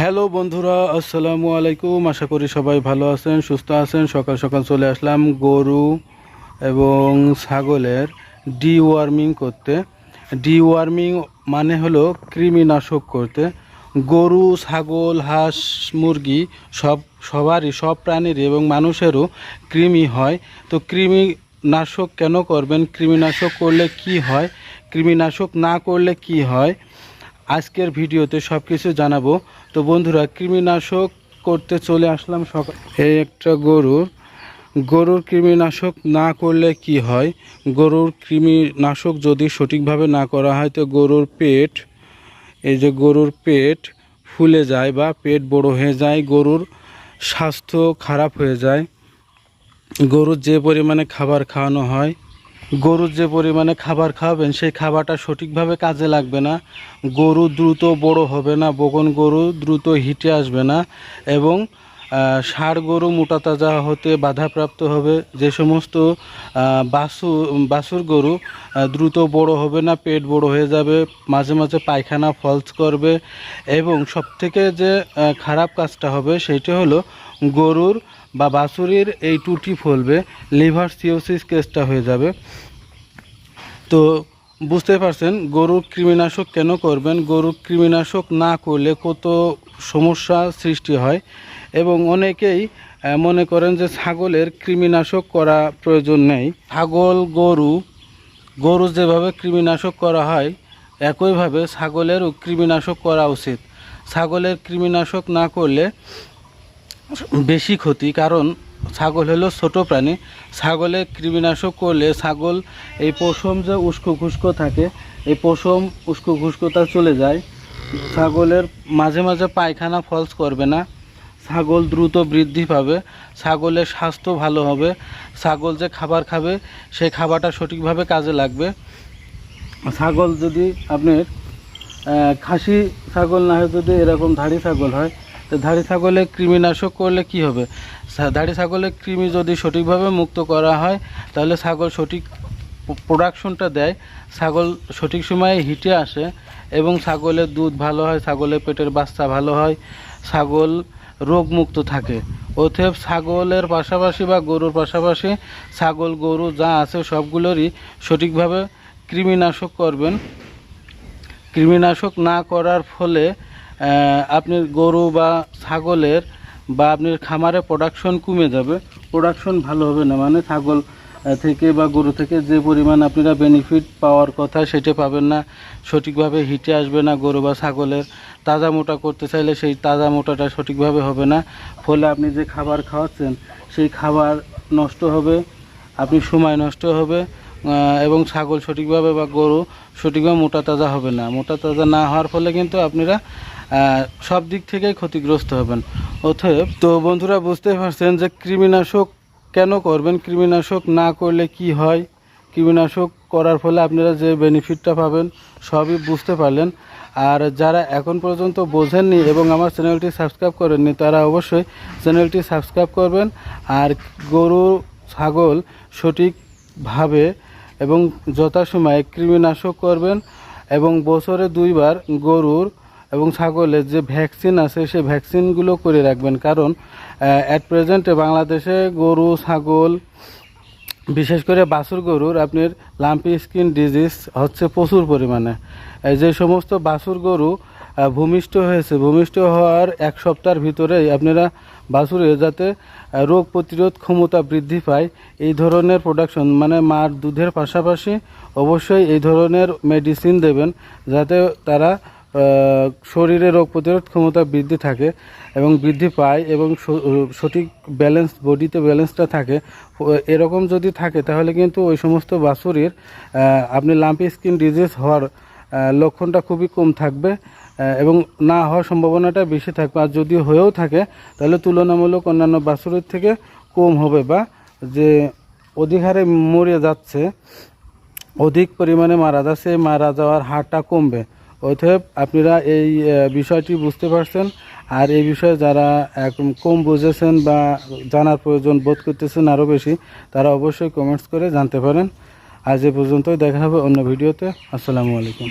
Hello বন্ধুরা, আসসালামু আলাইকুম। আশা করি সবাই ভালো আছেন, সুস্থ আছেন। সকাল সকাল চলে আসলাম গরু এবং ছাগলের ডিওয়ার্মিং করতে। ডিওয়ার্মিং মানে হলো কৃমিনাশক করতে। গরু, ছাগল, হাঁস, মুরগি সব, সবারই, সব প্রাণীর এবং মানুষেরও কৃমি হয়। তো কৃমি নাশক কেন করবেন? কৃমিনাশক করলে কি হয়? কৃমিনাশক না করলে কি হয়? আজকের ভিডিওতে সব কিছু জানাব। তো বন্ধুরা, কৃমিনাশক করতে চলে আসলাম সকাল এই একটা গরুর গরুর কৃমিনাশক না করলে কি হয়? গরুর কৃমিনাশক যদি সঠিকভাবে না করা হয়, তো গরুর পেট, এই যে গরুর পেট ফুলে যায় বা পেট বড় হয়ে যায়, গরুর স্বাস্থ্য খারাপ হয়ে যায়। গরুর যে পরিমাণে খাবার খাওয়ানো হয় গরুর যে পরিমাণে খাবার খাওয়াবেন, সেই খাবারটা সঠিকভাবে কাজে লাগবে না। গরু দ্রুত বড় হবে না, বগন গরু দ্রুত হিটে আসবে না এবং ষাঁড় গরু, মোটা, তাজা হতে বাধাপ্রাপ্ত হবে। যে সমস্ত বাছু বাছুর গরু দ্রুত বড় হবে না, পেট বড় হয়ে যাবে, মাঝে মাঝে পায়খানা ফলস করবে এবং সবথেকে যে খারাপ কাজটা হবে সেইটা হলো গরুর বা বাছুরির এই টুটি ফলবে, লিভার সিওসিস কেসটা হয়ে যাবে। তো বুঝতে পারছেন, গরুর কৃমিনাশক কেন করবেন? গরুর কৃমিনাশক না করলে কত সমস্যা সৃষ্টি হয়? এবং অনেকেই মনে করেন যে ছাগলের কৃমিনাশক করা প্রয়োজন নেই। ছাগল, গরু গরু যেভাবে কৃমিনাশক করা হয়, একইভাবে ছাগলেরও কৃমিনাশক করা উচিত। ছাগলের কৃমিনাশক না করলে বেশি ক্ষতি, কারণ ছাগল হলো ছোট প্রাণী। ছাগলের কৃমিনাশক করলে ছাগল এই পশম যে উস্কো খুস্কো থাকে, এই পশম উস্কো খুস্কোটা চলে যায়। ছাগলের মাঝে মাঝে পায়খানা ফলস করবে না। ছাগল দ্রুত বৃদ্ধি পাবে, ছাগলের স্বাস্থ্য ভালো হবে, ছাগল যে খাবার খাবে সেই খাবারটা সঠিকভাবে কাজে লাগবে। ছাগল যদি আপনার খাসি ছাগল না হয়, যদি এরকম ধাড়ি ছাগল হয়, তো ধাড়ি ছাগলে কৃমিনাশক করলে কি হবে? ধাড়ি ছাগলের কৃমি যদি সঠিকভাবে মুক্ত করা হয়, তাহলে ছাগল সঠিক প্রোডাকশনটা দেয়, ছাগল সঠিক সময়ে হিটে আসে এবং ছাগলের দুধ ভালো হয়, ছাগলের পেটের বাচ্চা ভালো হয়, ছাগল রোগমুক্ত থাকে। অতএব ছাগলের পাশাপাশি বা গরুর পাশাপাশি ছাগল, গরু যা আছে সবগুলোরই সঠিকভাবে কৃমিনাশক করবেন। কৃমিনাশক না করার ফলে আপনি গরু বা ছাগলের বা আপনার খামারে প্রোডাকশন কমে যাবে। প্রোডাকশন ভালো হবে না মানে ছাগল থেকে বা গরু থেকে যে পরিমাণ আপনারা বেনিফিট পাওয়ার কথা সেটা পাবেন না। সঠিকভাবে হিটে আসবে না গরু বা ছাগলের। তাজা মোটা করতে চাইলে সেই তাজা মোটাটা সঠিকভাবে হবে না। ফলে আপনি যে খাবার খাওয়াচ্ছেন, সেই খাবার নষ্ট হবে, আপনি সময় নষ্ট হবে এবং ছাগল সঠিকভাবে বা গরু সঠিকভাবে মোটা তাজা হবে না। মোটা তাজা না হওয়ার ফলে কিন্তু আপনারা সব দিক থেকেই ক্ষতিগ্রস্ত হবেন। অতএব, তো বন্ধুরা বুঝতে পারছেন যে কৃমিনাশক কেন করবেন? কৃমিনাশক না করলে কি হয়? কৃমিনাশক করার ফলে আপনারা যে বেনিফিটটা পাবেন, সবই বুঝতে পারলেন। আর যারা এখন পর্যন্ত বোঝেননি এবং আমার চ্যানেলটি সাবস্ক্রাইব করেননি, তারা অবশ্যই চ্যানেলটি সাবস্ক্রাইব করবেন। আর গরু, ছাগল সঠিকভাবে এবং যথাসময়ে কৃমিনাশক করবেন এবং বছরে দুইবার গরুর এবং ছাগলের যে ভ্যাকসিন আছে সেই ভ্যাকসিনগুলো করে রাখবেন। কারণ অ্যাট প্রেজেন্টে বাংলাদেশে গরু, ছাগল বিশেষ করে বাছুর গরুর আপনার লাম্পি স্কিন ডিজিজ হচ্ছে প্রচুর পরিমাণে। যে সমস্ত বাছুর গরু ভূমিষ্ঠ হয়েছে, ভূমিষ্ঠ হওয়ার এক সপ্তাহের ভিতরেই আপনারা বাছুরের যাতে রোগ প্রতিরোধ ক্ষমতা বৃদ্ধি পায়, এই ধরনের প্রোডাকশন মানে মার দুধের পাশাপাশি অবশ্যই এই ধরনের মেডিসিন দেবেন, যাতে তারা শরীরে রোগ প্রতিরোধ ক্ষমতা বৃদ্ধি থাকে এবং বৃদ্ধি পায় এবং সঠিক ব্যালেন্স বডিতে ব্যালেন্সটা থাকে এরকম যদি থাকে, তাহলে কিন্তু ওই সমস্ত বাছুরির আপনি লাম্পি স্কিন ডিজিজ হওয়ার লক্ষণটা খুবই কম থাকবে এবং না হওয়ার সম্ভাবনাটা বেশি থাকবে। আর যদি হয়েও থাকে, তাহলে তুলনামূলক অন্যান্য বাছুরের থেকে কম হবে বা যে অধিক হারে মরে যাচ্ছে, অধিক পরিমাণে মারা যাচ্ছে, মারা যাওয়ার হারটা কমবে। অতএব আপনারা এই বিষয়টি বুঝতে পারছেন। আর এই বিষয়ে যারা এখন কম বুঝেছেন বা জানার প্রয়োজন বোধ করতেছেন আরও বেশি, তারা অবশ্যই কমেন্টস করে জানতে পারেন। আজ এ পর্যন্তই, দেখা হবে অন্য ভিডিওতে। আসসালামু আলাইকুম।